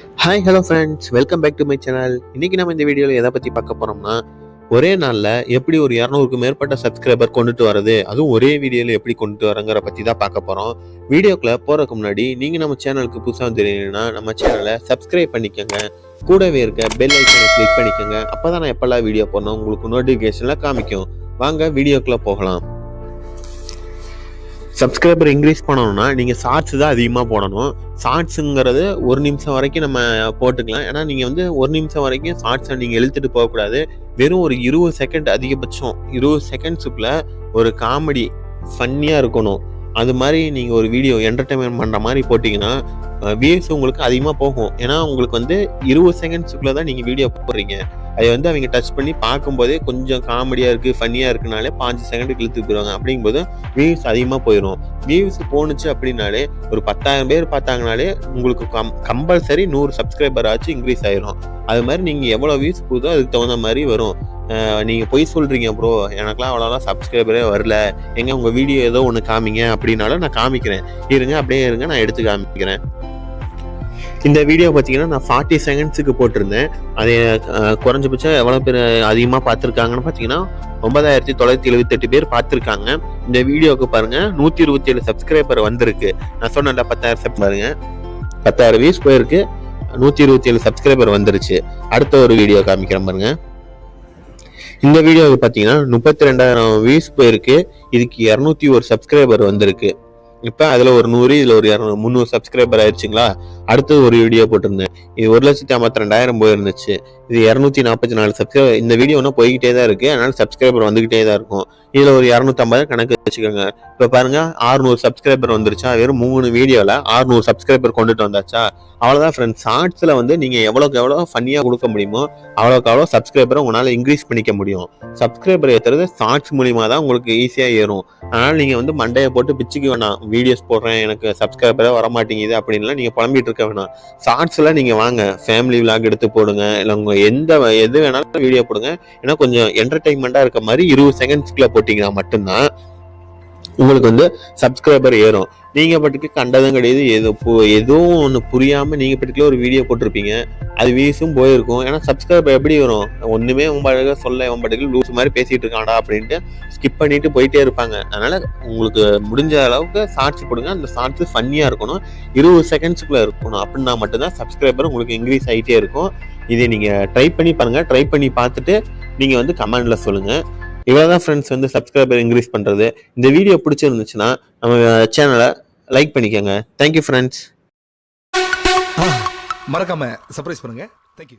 Hi hello friends welcome back to my channel இன்னைக்கு நம்ம இந்த வீடியோவில் எதை பற்றி பார்க்க போகிறோம்னா ஒரே நாளில் எப்படி ஒரு இரநூறுக்கு மேற்பட்ட சப்ஸ்கிரைபர் கொண்டுட்டு வரது அதுவும் ஒரே வீடியோவில் எப்படி கொண்டுட்டு வரங்கிற பற்றி தான் பார்க்க போகிறோம் வீடியோக்குள்ள போகிறதுக்கு முன்னாடி நீங்கள் நம்ம சேனலுக்கு புதுசாக தெரியணும்னா நம்ம சேனலை சப்ஸ்கிரைப் பண்ணிக்கோங்க. கூடவே இருக்க பெல் ஐக்கனை கிளிக் பண்ணிக்கோங்க. அப்போ தான் நான் எப்போல்லாம் வீடியோ போடணும் உங்களுக்கு நோட்டிஃபிகேஷனில் காமிக்கும். வாங்க வீடியோக்குள்ளே போகலாம். சப்ஸ்கிரைபர் இன்க்ரீஸ் பண்ணணும்னா நீங்கள் ஷார்ட்ஸ் தான் அதிகமாக போடணும். ஷார்ட்ஸுங்கிறது ஒரு நிமிஷம் வரைக்கும் நம்ம போட்டுக்கலாம். ஏன்னா நீங்கள் வந்து ஒரு நிமிஷம் வரைக்கும் ஷார்ட்ஸை நீங்கள் இழுத்துட்டு போகக்கூடாது. வெறும் ஒரு இருபது செகண்ட் அதிகபட்சம் இருபது செகண்ட்ஸுக்குள்ள ஒரு காமெடி ஃபன்னியாக இருக்கணும். அது மாதிரி நீங்கள் ஒரு வீடியோ என்டர்டைன்மெண்ட் பண்ணுற மாதிரி போட்டிங்கன்னா வியூஸ் உங்களுக்கு அதிகமாக போகும். ஏன்னா உங்களுக்கு வந்து இருபது செகண்ட்ஸுக்குள்ளே தான் நீங்கள் வீடியோ போடுறீங்க. அதை வந்து அவங்க டச் பண்ணி பார்க்கும்போதே கொஞ்சம் காமெடியாக இருக்குது ஃபன்னியாக இருக்குனாலே பாஞ்சு செகண்டுக்கு இழுத்து போயிடுவாங்க அப்படிங்கும்போது வியூஸ் அதிகமாக போயிடும் வியூஸ் போணுச்சு அப்படின்னாலே ஒரு பத்தாயிரம் பேர் பார்த்தாங்கனாலே உங்களுக்கு கம் கம்பல்சரி நூறு சப்ஸ்கிரைபர் ஆச்சு இன்க்ரீஸ் ஆயிரும். அது மாதிரி நீங்கள் எவ்வளோ வியூஸ் போகுதோ அதுக்கு தகுந்த மாதிரி வரும். நீங்கள் பொய் சொல்கிறீங்க ப்ரோ எனக்குலாம் அவ்வளோலாம் சப்ஸ்கிரைபரே வரல. எங்கே உங்கள் வீடியோ ஏதோ ஒன்று காமிங்க அப்படின்னாலும் நான் காமிக்கிறேன். இருங்க அப்படியே இருங்க நான் எடுத்து காமிக்கிறேன். இந்த வீடியோ பார்த்தீங்கன்னா நான் ஃபார்ட்டி செகண்ட்ஸுக்கு போட்டிருந்தேன். அது குறைஞ்சபட்சம் எவ்வளோ பேர் அதிகமாக பார்த்துருக்காங்கன்னு பார்த்தீங்கன்னா ஒன்பதாயிரத்தி தொள்ளாயிரத்தி எழுபத்தெட்டு பேர் பார்த்துருக்காங்க. இந்த வீடியோவுக்கு பாருங்க நூற்றி இருபத்தி ஏழு சப்ஸ்கிரைபர் வந்திருக்கு. நான் சொன்னேன்ல பத்தாயிரம் சப் பாருங்க. பத்தாயிரம் வியூஸ் போயிருக்கு. நூற்றி இருபத்தி ஏழு சப்ஸ்கிரைபர் வந்துருச்சு. அடுத்த ஒரு வீடியோ காமிக்கிறேன் பாருங்க. இந்த வீடியோவுக்கு பார்த்தீங்கன்னா முப்பத்தி ரெண்டாயிரம் வியூஸ் போயிருக்கு. இதுக்கு இரநூத்தி ஒரு சப்ஸ்கிரைபர் வந்திருக்கு. இப்போ அதில் ஒரு நூறு இதில் ஒரு இரநூறு முந்நூறு சப்ஸ்கிரைபர் ஆயிடுச்சுங்களா அடுத்தது ஒரு வீடியோ போட்டிருந்தேன். இது ஒரு லட்சத்தி ஐம்பத்தி ரெண்டாயிரம் போயிருந்துச்சு. இது இரநூத்தி நாற்பத்தி நாலு சப்ஸ்கிரைபர் இந்த வீடியோ இன்னும் போய்கிட்டே தான் இருக்கு. அதனால சப்ஸ்கிரைபர் வந்துகிட்டே தான் இருக்கும். இதில் ஒரு இரநூத்தம்பது கணக்கு வச்சுக்கோங்க. இப்போ பாருங்க ஆறுநூறு சப்ஸ்கிரைபர் வந்துருச்சா? வெறும் மூணு வீடியோவில் ஆறுநூறு சப்ஸ்கிரைபர் கொண்டுட்டு வந்தாச்சா? அவ்வளோதான் ஃப்ரெண்ட்ஸ் ஷார்ட்ஸில் வந்து நீங்கள் எவ்வளோக்கு எவ்வளோ ஃபன்னியாக கொடுக்க முடியுமோ அவ்வளோக்கு அவ்வளோ சப்ஸ்கிரைபரை உங்களால் இன்க்ரீஸ் பண்ணிக்க முடியும். சப்ஸ்கிரைபர் ஏற்றுறது ஷார்ட்ஸ் மூலிமா தான் உங்களுக்கு ஈஸியாக ஏறும். அதனால் நீங்கள் வந்து மண்டையை போட்டு பிச்சுக்கு வேணாம். வீடியோஸ் போடுறேன் எனக்கு சப்ஸ்கிரைபரே வர மாட்டேங்குது அப்படின்லாம் நீங்கள் புலம்பிட்டு இருக்க வேணாம். ஷார்ட்ஸில் நீங்கள் வாங்க. ஃபேமிலி விளாக் எடுத்து போடுங்க. இல்லை உங்கள் எந்த எது வேணாலும் வீடியோ போடுங்க. ஏன்னா கொஞ்சம் என்டர்டைன்மெண்ட்டாக இருக்க மாதிரி இருபது செகண்ட்ஸ்க்குள்ளே போட்டிங்கன்னா மட்டும்தான் உங்களுக்கு வந்து சப்ஸ்கிரைபர் ஏறும். நீங்க பட்டுக்கு கண்டதும் கிடையாது. ஏதோ பு- எதுவும் ஒன்று புரியாம நீங்க பட்டுக்குள்ள ஒரு வீடியோ போட்டிருப்பீங்க. அது வீஸும் போயிருக்கும். ஏன்னா சப்ஸ்கிரைப் எப்படி வரும்? ஒண்ணுமே உன் சொல்ல உன் பாட்டுக்கு லூஸ் மாதிரி பேசிட்டு இருக்கான்டா அப்படின்ட்டு ஸ்கிப் பண்ணிட்டு போயிட்டே இருப்பாங்க. அதனால உங்களுக்கு முடிஞ்ச அளவுக்கு ஷார்ட்ஸ் போடுங்க அந்த ஷார்ட்ஸ் ஃபன்னியா இருக்கணும். இருபது செகண்ட்ஸ்க்குள்ள இருக்கணும். அப்படின்னா மட்டும்தான் சப்ஸ்கிரைபர் உங்களுக்கு இன்க்ரீஸ் ஆகிட்டே இருக்கும். இதை நீங்க ட்ரை பண்ணி பாருங்க. ட்ரை பண்ணி பார்த்துட்டு நீங்க வந்து கமெண்ட்ல சொல்லுங்க இவ்வளவுதான் ஃப்ரெண்ட்ஸ் வந்து சப்ஸ்கிரைபர் இன்க்ரீஸ் பண்ணுறது இந்த வீடியோ பிடிச்சிருந்துச்சுன்னா நம்ம சேனலை லைக் பண்ணிக்கோங்க. தேங்க்யூ ஃப்ரெண்ட்ஸ் மறக்காம சர்ப்ரைஸ் பண்ணுங்க. Thank you